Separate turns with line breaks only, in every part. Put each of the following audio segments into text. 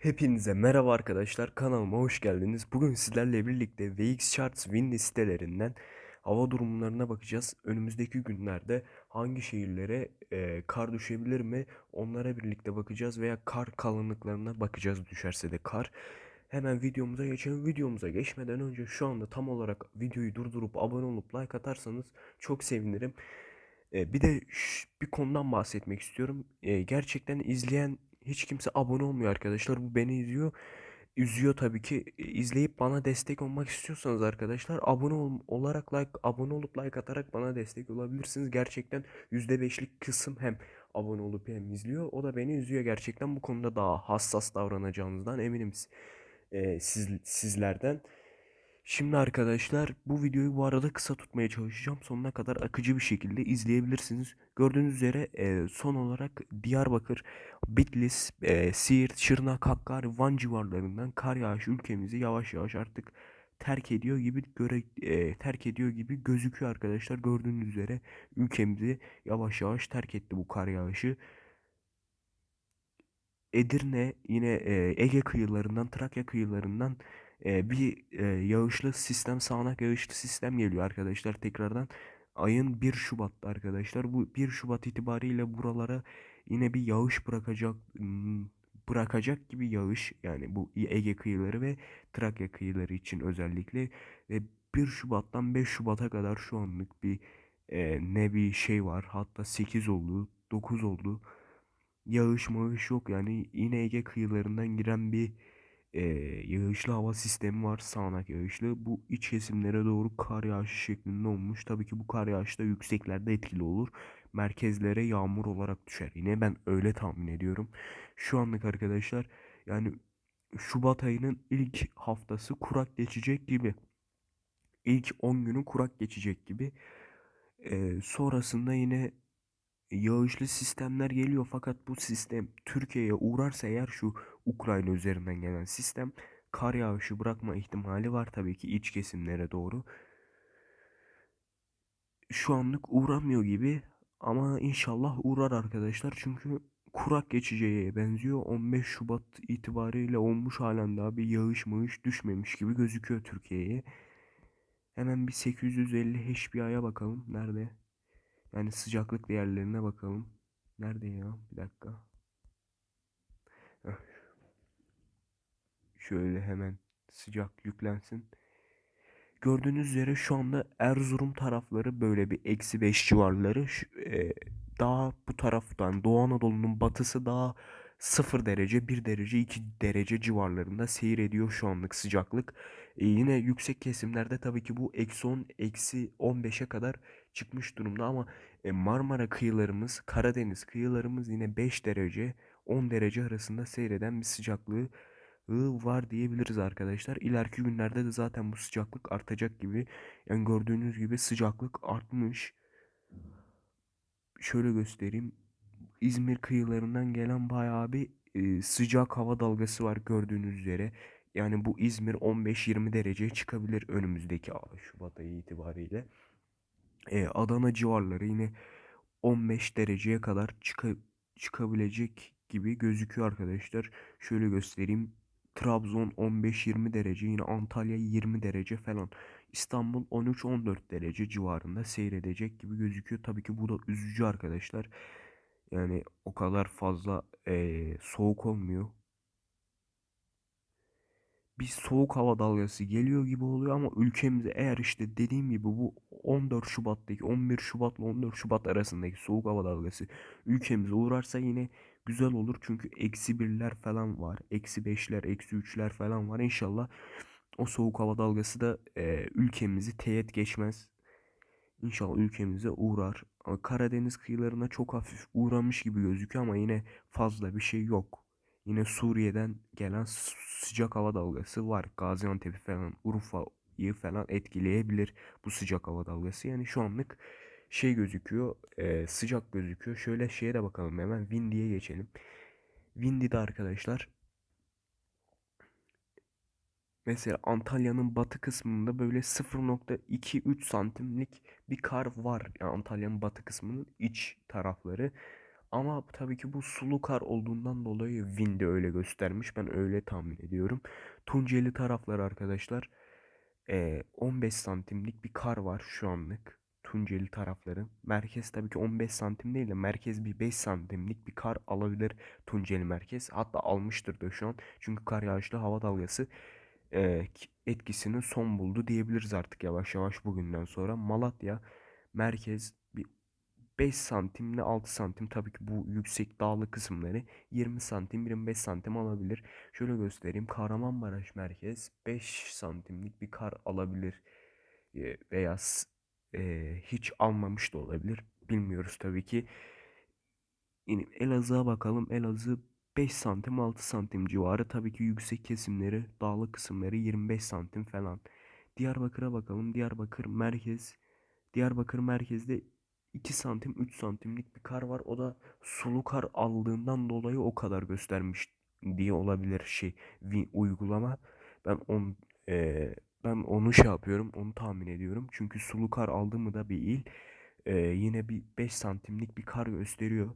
Hepinize merhaba arkadaşlar kanalıma hoş geldiniz. Bugün sizlerle birlikte VX Charts Win listelerinden hava durumlarına bakacağız. Önümüzdeki günlerde hangi şehirlere e, kar düşebilir mi onlara birlikte bakacağız veya kar kalınlıklarına bakacağız düşerse de kar. Hemen videomuza geçelim. Videomuza geçmeden önce şu anda tam olarak videoyu durdurup abone olup like atarsanız çok sevinirim. E, bir de bir konudan bahsetmek istiyorum. E, gerçekten izleyen hiç kimse abone olmuyor arkadaşlar. Bu beni izliyor. Üzüyor tabii ki. E, izleyip bana destek olmak istiyorsanız arkadaşlar abone ol- olarak like abone olup like atarak bana destek olabilirsiniz. Gerçekten %5'lik kısım hem abone olup hem izliyor. O da beni üzüyor gerçekten. Bu konuda daha hassas davranacağınızdan eminim e, siz, sizlerden. Şimdi arkadaşlar bu videoyu bu arada kısa tutmaya çalışacağım. Sonuna kadar akıcı bir şekilde izleyebilirsiniz. Gördüğünüz üzere e, son olarak Diyarbakır, Bitlis, e, Siirt, Şırnak, Hakkari, Van civarlarından kar yağışı ülkemizi yavaş yavaş artık terk ediyor gibi göre e, terk ediyor gibi gözüküyor arkadaşlar. Gördüğünüz üzere ülkemizi yavaş yavaş terk etti bu kar yağışı. Edirne yine e, Ege kıyılarından, Trakya kıyılarından e, bir e, yağışlı sistem, sağanak yağışlı sistem geliyor arkadaşlar tekrardan. Ayın 1 Şubat'ta arkadaşlar. Bu 1 Şubat itibariyle buralara yine bir yağış bırakacak bırakacak gibi yağış yani bu Ege kıyıları ve Trakya kıyıları için özellikle ve 1 Şubat'tan 5 Şubat'a kadar şu anlık bir e, ne bir şey var. Hatta 8 oldu, 9 oldu. Yağış mağış yok yani yine Ege kıyılarından giren bir e, yağışlı hava sistemi var sağanak yağışlı. Bu iç kesimlere doğru kar yağışı şeklinde olmuş. Tabii ki bu kar yağışı da yükseklerde etkili olur. Merkezlere yağmur olarak düşer. Yine ben öyle tahmin ediyorum. Şu anlık arkadaşlar yani Şubat ayının ilk haftası kurak geçecek gibi. İlk 10 günü kurak geçecek gibi. E, sonrasında yine yağışlı sistemler geliyor fakat bu sistem Türkiye'ye uğrarsa eğer şu Ukrayna üzerinden gelen sistem kar yağışı bırakma ihtimali var tabii ki iç kesimlere doğru. Şu anlık uğramıyor gibi ama inşallah uğrar arkadaşlar çünkü kurak geçeceğe benziyor. 15 Şubat itibariyle olmuş halen daha bir yağış mağış düşmemiş gibi gözüküyor Türkiye'ye. Hemen bir 850 HPI'ye bakalım. Nerede? Yani sıcaklık değerlerine bakalım. Nerede ya? Bir dakika. Şöyle hemen sıcak yüklensin. Gördüğünüz üzere şu anda Erzurum tarafları böyle bir eksi 5 civarları. E, daha bu taraftan Doğu Anadolu'nun batısı daha 0 derece, 1 derece, 2 derece civarlarında seyrediyor şu anlık sıcaklık. E, yine yüksek kesimlerde tabii ki bu eksi 10, eksi 15'e kadar çıkmış durumda ama e, Marmara kıyılarımız, Karadeniz kıyılarımız yine 5 derece, 10 derece arasında seyreden bir sıcaklığı var diyebiliriz arkadaşlar. İleriki günlerde de zaten bu sıcaklık artacak gibi. Yani gördüğünüz gibi sıcaklık artmış. Şöyle göstereyim. İzmir kıyılarından gelen bayağı bir e, sıcak hava dalgası var gördüğünüz üzere. Yani bu İzmir 15-20 dereceye çıkabilir önümüzdeki Şubat ayı itibariyle. E, Adana civarları yine 15 dereceye kadar çıka, çıkabilecek gibi gözüküyor arkadaşlar. Şöyle göstereyim. Trabzon 15-20 derece yine Antalya 20 derece falan. İstanbul 13-14 derece civarında seyredecek gibi gözüküyor. Tabii ki bu da üzücü arkadaşlar. Yani o kadar fazla eee, soğuk olmuyor. Bir soğuk hava dalgası geliyor gibi oluyor ama ülkemize eğer işte dediğim gibi bu 14 Şubat'taki 11 Şubat'la 14 Şubat arasındaki soğuk hava dalgası ülkemize uğrarsa yine güzel olur. Çünkü eksi birler falan var. Eksi beşler, eksi üçler falan var. İnşallah o soğuk hava dalgası da e, ülkemizi teğet geçmez. İnşallah ülkemize uğrar. Karadeniz kıyılarına çok hafif uğramış gibi gözüküyor ama yine fazla bir şey yok. Yine Suriye'den gelen sıcak hava dalgası var. Gaziantep'i falan, Urfa'yı falan etkileyebilir bu sıcak hava dalgası. Yani şu anlık şey gözüküyor, e, sıcak gözüküyor. Şöyle şeye de bakalım hemen Windy'ye geçelim. Windy'de arkadaşlar Mesela Antalya'nın batı kısmında böyle 0.2-3 santimlik bir kar var. Yani Antalya'nın batı kısmının iç tarafları. Ama tabii ki bu sulu kar olduğundan dolayı Win öyle göstermiş. Ben öyle tahmin ediyorum. Tunceli tarafları arkadaşlar eee, 15 santimlik bir kar var şu anlık. Tunceli tarafları. Merkez tabii ki 15 santim değil de merkez bir 5 santimlik bir kar alabilir Tunceli merkez. Hatta almıştır da şu an. Çünkü kar yağışlı hava dalgası ki- etkisini son buldu diyebiliriz artık yavaş yavaş bugünden sonra. Malatya merkez bir 5 santimle 6 santim tabii ki bu yüksek dağlı kısımları 20 santim 25 santim alabilir. Şöyle göstereyim. Kahramanmaraş merkez 5 santimlik bir kar alabilir. Veya e, hiç almamış da olabilir. Bilmiyoruz tabii ki. Yine Elazığ'a bakalım. Elazığ 5 santim 6 santim civarı. Tabii ki yüksek kesimleri, dağlı kısımları 25 santim falan. Diyarbakır'a bakalım. Diyarbakır merkez. Diyarbakır merkezde 2 santim 3 santimlik bir kar var. O da sulu kar aldığından dolayı o kadar göstermiş diye olabilir şey uygulama. Ben on eee, ben onu şey yapıyorum. Onu tahmin ediyorum. Çünkü sulu kar aldı mı da bir il eee, yine bir 5 santimlik bir kar gösteriyor.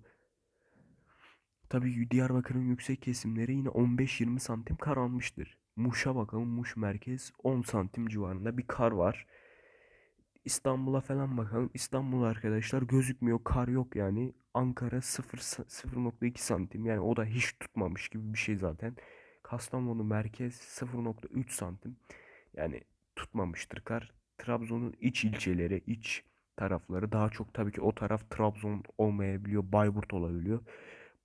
Tabii Diyarbakır'ın yüksek kesimleri yine 15-20 santim kar almıştır. Muş'a bakalım. Muş merkez 10 santim civarında bir kar var. İstanbul'a falan bakalım. İstanbul arkadaşlar gözükmüyor. Kar yok yani. Ankara 0 sa- 0.2 santim. Yani o da hiç tutmamış gibi bir şey zaten. Kastamonu merkez 0.3 santim. Yani tutmamıştır kar. Trabzon'un iç ilçeleri, iç tarafları daha çok tabii ki o taraf Trabzon olmayabiliyor. Bayburt olabiliyor.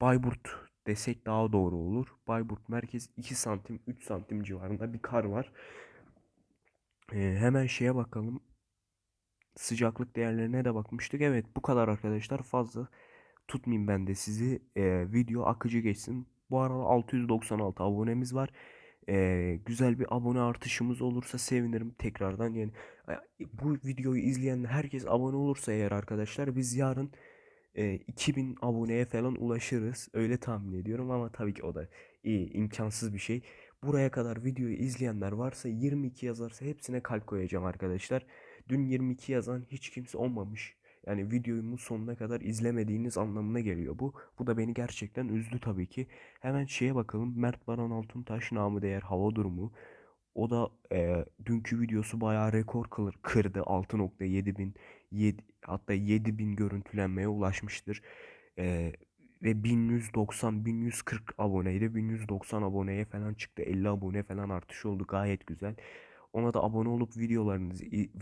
Bayburt desek daha doğru olur. Bayburt merkez 2 santim 3 santim civarında bir kar var. Ee, hemen şeye bakalım. Sıcaklık değerlerine de bakmıştık. Evet bu kadar arkadaşlar fazla tutmayayım ben de sizi. Ee, video akıcı geçsin. Bu arada 696 abonemiz var. Ee, güzel bir abone artışımız olursa sevinirim tekrardan. Yani e, bu videoyu izleyen herkes abone olursa eğer arkadaşlar biz yarın e, 2000 aboneye falan ulaşırız. Öyle tahmin ediyorum ama tabii ki o da iyi, imkansız bir şey. Buraya kadar videoyu izleyenler varsa 22 yazarsa hepsine kalp koyacağım arkadaşlar. Dün 22 yazan hiç kimse olmamış. Yani videomu sonuna kadar izlemediğiniz anlamına geliyor bu. Bu da beni gerçekten üzdü tabii ki. Hemen şeye bakalım. Mert Baran Altuntaş namı değer hava durumu. O da e, dünkü videosu bayağı rekor kılır, kırdı. 6.7 bin, 7, hatta 7 bin görüntülenmeye ulaşmıştır. E, ve 1190, 1140 aboneydi. 1190 aboneye falan çıktı. 50 abone falan artış oldu. Gayet güzel. Ona da abone olup videolarını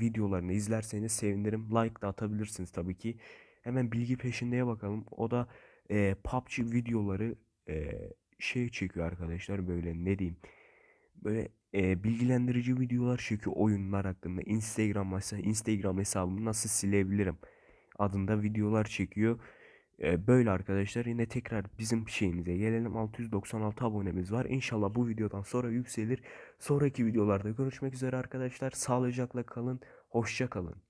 videolarını izlerseniz sevinirim. Like da atabilirsiniz tabii ki. Hemen bilgi peşindeye bakalım. O da e, PUBG videoları e, şey çekiyor arkadaşlar böyle ne diyeyim. Böyle e, bilgilendirici videolar çekiyor oyunlar hakkında. Instagram mesela Instagram hesabımı nasıl silebilirim adında videolar çekiyor. Böyle arkadaşlar yine tekrar bizim şeyimize gelelim. 696 abonemiz var. İnşallah bu videodan sonra yükselir. Sonraki videolarda görüşmek üzere arkadaşlar. Sağlıcakla kalın. Hoşça kalın.